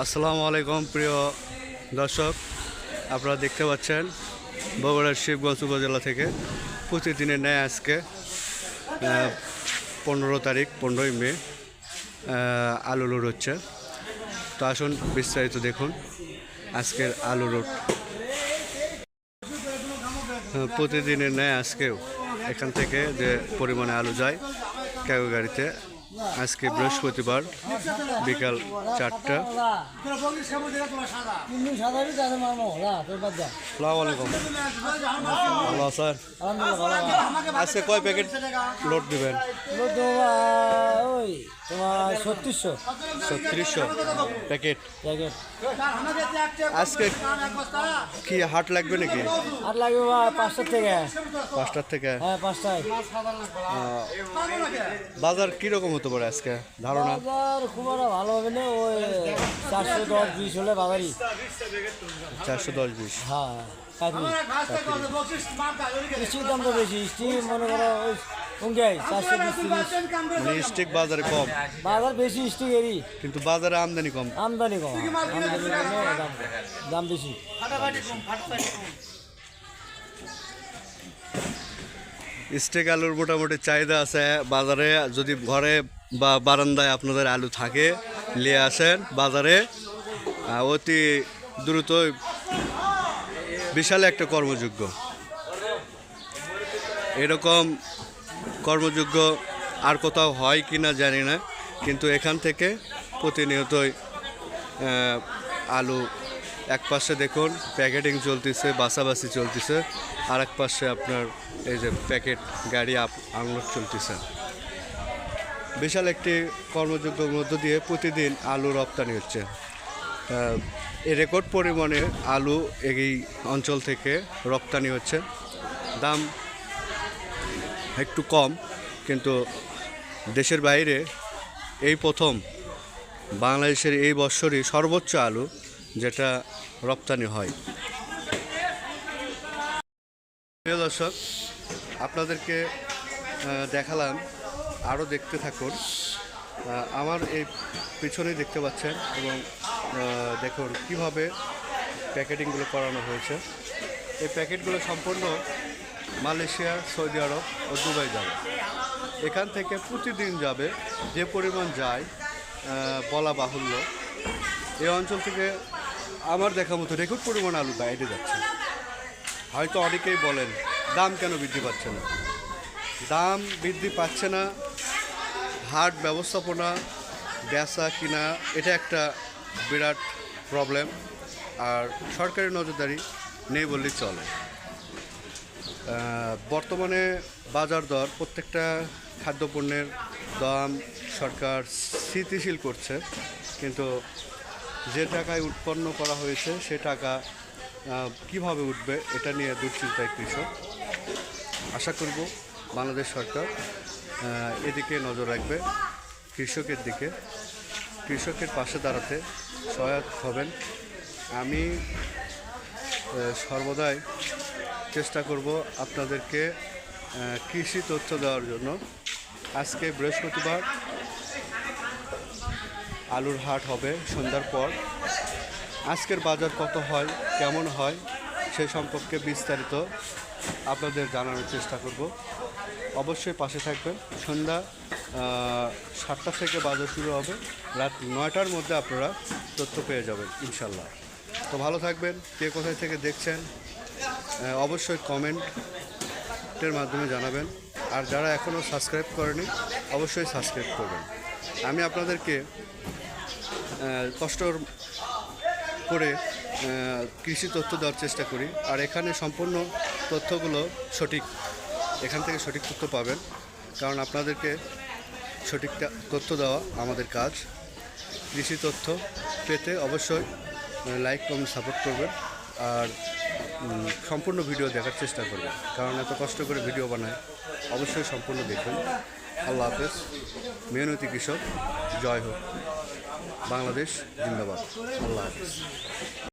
আসসালামু আলাইকুম, প্রিয় দর্শক। আপনারা দেখতে পাচ্ছেন বগুড়ার শিবগঞ্জ উপজেলা থেকে প্রতিদিনের ন্যায় আজকে পনেরো তারিখ, পনেরোই মে আলু লোড হচ্ছে। তো আসুন বিস্তারিত দেখুন আজকের আলু লোড প্রতিদিনের ন্যায় আজকেও এখান থেকে যে পরিমাণে আলু যায় ক্যাগো গাড়িতে আজকে বৃহস্পতিবার বিকাল চারটা। স্যার? আজকে কয় প্যাকেট লোড দিবেন? তোমার ছত্রিশশো। ছত্রিশশো প্যাকেট। প্যাকেট। আজকে কি হাট লাগবে নাকি? আর লাগবে বা পাঁচটার থেকে? পাঁচটার থেকে? হ্যাঁ পাঁচটায়। বাজার কীরকম হতে পারে আজকে? ধারণা? বাজার খুব একটা ভালো হবে না ওই চারশো দশ বিশ হলে বাজারই। চারশো দশ বিশ। হ্যাঁ দাম তো বেশি স্টিল মনে করো মানে স্টিক বাজারে কম। বাজার বেশি স্টিকেরই কিন্তু বাজারে আমদানি কম। আমদানি কম। দাম দাম বেশি। স্টেক আলুর মোটামুটি চাহিদা আছে বাজারে। যদি ঘরে বা বারান্দায় আপনাদের আলু থাকে নিয়ে আসেন বাজারে। অতি দ্রুত বিশাল একটা কর্মযোগ্য। এরকম কর্মযোগ্য আর কোথাও হয় কি না জানি না, কিন্তু এখান থেকে প্রতিনিয়তই আলু এক পাশে দেখুন, প্যাকেটিং চলতেছে, বাসাবাসি চলতেছে আর এক পাশে আপনার এই যে প্যাকেট, গাড়ি আপ, আনলোড চলতেছে। বিশাল একটি কর্মযোগ্যর মধ্য দিয়ে প্রতিদিন আলু রপ্তানি হচ্ছে। এই রেকর্ড পরিমাণে আলু এই অঞ্চল থেকে রপ্তানি হচ্ছে। দাম একটু কম, কিন্তু দেশের বাইরে এই প্রথম বাংলাদেশের এই বৎসরই সর্বোচ্চ আলু যেটা রপ্তানি হয়। প্রিয় দর্শক, আপনাদেরকে দেখালাম, আরও দেখতে থাকুন। আমার এই পিছনেই দেখতে পাচ্ছেন এবং দেখুন কীভাবে প্যাকেটিংগুলো করানো হয়েছে। এই প্যাকেটগুলো সম্পূর্ণ মালয়েশিয়া, সৌদি আরব ও দুবাই যাবে। এখান থেকে প্রতিদিন যাবে, যে পরিমাণ যায় বলা বাহুল্য। এই অঞ্চল থেকে আমার দেখা মতো রেকর্ড পরিমাণ আলু বাইরে যাচ্ছে। হয়তো অনেকেই বলেন, দাম কেন বৃদ্ধি পাচ্ছে না? দাম বৃদ্ধি পাচ্ছে না, হাট ব্যবস্থাপনা, বেচা কিনা, এটা একটা বিরাট প্রবলেম আর সরকারি নজরদারি নেই বললেই চলে। বর্তমানে বাজার দর, প্রত্যেকটা খাদ্যপণ্যের দাম সরকার স্থিতিশীল করছে, কিন্তু যে টাকায় উৎপন্ন করা হয়েছে, সে টাকা কীভাবে উঠবে, এটা নিয়ে দুশ্চিন্তায় কৃষক। আশা করব বাংলাদেশ সরকার এদিকে নজর রাখবে, কৃষকের দিকে। কৃষকের পাশে দাঁড়াতে সহায়ক হবেন। আমি সর্বদাই চেষ্টা করব আপনাদেরকে কৃষি তথ্য দেওয়ার জন্য। আজকে বৃহস্পতিবার, আলুর হাট হবে সন্ধ্যার পর। আজকের বাজার কত হয়, কেমন হয়, সে সম্পর্কে বিস্তারিত আপনাদের জানানোর চেষ্টা করব। অবশ্যই পাশে থাকবেন। সন্ধ্যা সাতটা থেকে বাজার শুরু হবে। রাত নয়টার মধ্যে আপনারা তথ্য পেয়ে যাবেন ইনশাল্লাহ তো ভালো থাকবেন। কে কোথায় থেকে দেখছেন অবশ্যই কমেন্টের মাধ্যমে জানাবেন। আর যারা এখনও সাবস্ক্রাইব করেনি, অবশ্যই সাবস্ক্রাইব করবেন। আমি আপনাদেরকে কষ্ট করে কৃষি তথ্য দেওয়ার চেষ্টা করি। আর এখানে সম্পূর্ণ তথ্যগুলো সঠিক, এখান থেকে সঠিক তথ্য পাবেন। কারণ আপনাদেরকে সঠিক তথ্য দেওয়া আমাদের কাজ। কৃষি তথ্য পেতে অবশ্যই লাইক কমেন্ট সাপোর্ট করবেন। আর সম্পূর্ণ ভিডিও দেখার চেষ্টা করবেন কারণ এত কষ্ট করে ভিডিও বানায়। অবশ্যই সম্পূর্ণ দেখুন। আল্লাহ হাফেজ। মেহনতি কৃষক। জয় হোক। বাংলাদেশ জিন্দাবাদ। আল্লাহ হাফেজ।